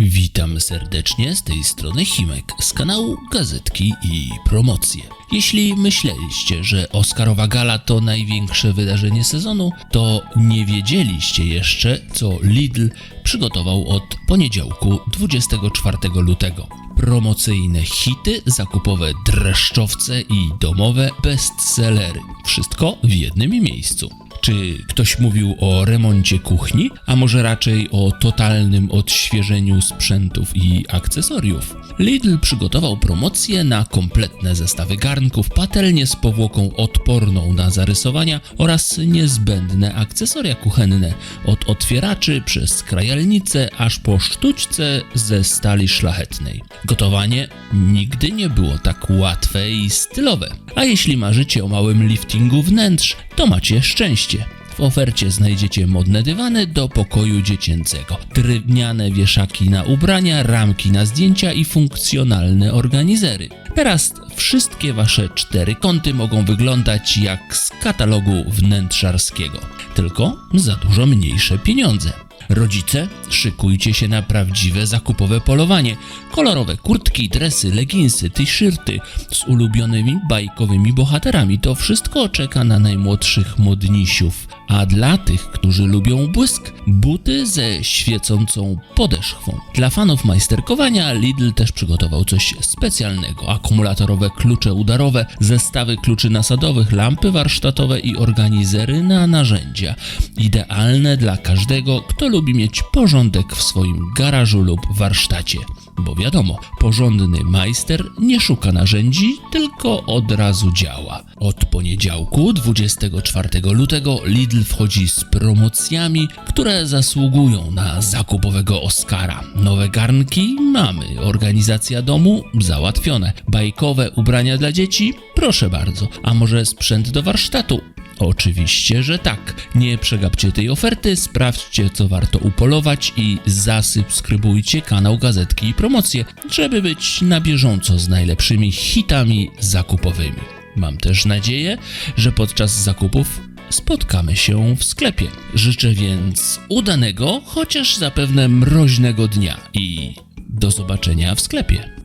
Witam serdecznie z tej strony Himek z kanału Gazetki i Promocje. Jeśli myśleliście, że Oscarowa Gala to największe wydarzenie sezonu, to nie wiedzieliście jeszcze, co Lidl przygotował od poniedziałku 24 lutego. Promocyjne hity, zakupowe dreszczowce i domowe bestsellery. Wszystko w jednym miejscu. Czy ktoś mówił o remoncie kuchni, a może raczej o totalnym odświeżeniu sprzętów i akcesoriów? Lidl przygotował promocję na kompletne zestawy garnków, patelnie z powłoką odporną na zarysowania oraz niezbędne akcesoria kuchenne, od otwieraczy przez krajalnicę aż po sztućce ze stali szlachetnej. Gotowanie nigdy nie było tak łatwe i stylowe. A jeśli marzycie o małym liftingu wnętrz, to macie szczęście. W ofercie znajdziecie modne dywany do pokoju dziecięcego, drewniane wieszaki na ubrania, ramki na zdjęcia i funkcjonalne organizery. Teraz wszystkie wasze cztery kąty mogą wyglądać jak z katalogu wnętrzarskiego, tylko za dużo mniejsze pieniądze. Rodzice, szykujcie się na prawdziwe zakupowe polowanie. Kolorowe kurtki, dresy, leginsy, t-shirty z ulubionymi bajkowymi bohaterami. To wszystko czeka na najmłodszych modnisiów. A dla tych, którzy lubią błysk, buty ze świecącą podeszwą. Dla fanów majsterkowania Lidl też przygotował coś specjalnego. Akumulatorowe klucze udarowe, zestawy kluczy nasadowych, lampy warsztatowe i organizery na narzędzia. Idealne dla każdego, kto lubi mieć porządek w swoim garażu lub warsztacie. Bo wiadomo, porządny majster nie szuka narzędzi, tylko od razu działa. Od poniedziałku 24 lutego Lidl wchodzi z promocjami, które zasługują na zakupowego Oscara. Nowe garnki mamy, organizacja domu? Załatwione, bajkowe ubrania dla dzieci? Proszę bardzo, a może sprzęt do warsztatu Oczywiście, że tak. Nie przegapcie tej oferty, sprawdźcie co warto upolować i zasubskrybujcie kanał Gazetki i Promocje, żeby być na bieżąco z najlepszymi hitami zakupowymi. Mam też nadzieję, że podczas zakupów spotkamy się w sklepie. Życzę więc udanego, chociaż zapewne mroźnego dnia i do zobaczenia w sklepie.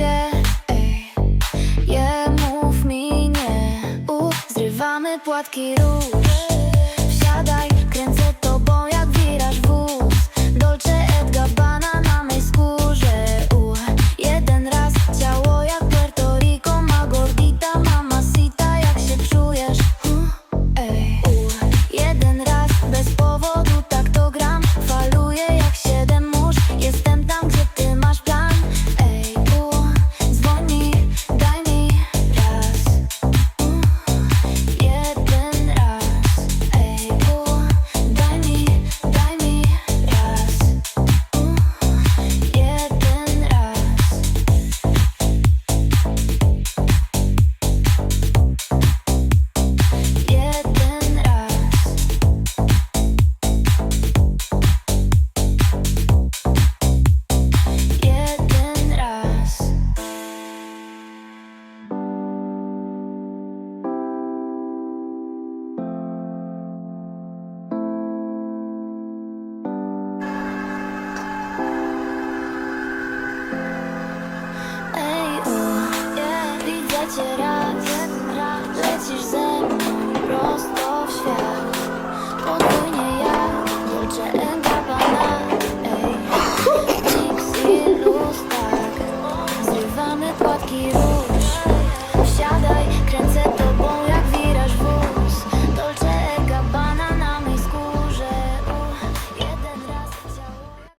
Się. Ej, je mów mi nie. U, zrywamy płatki róż. give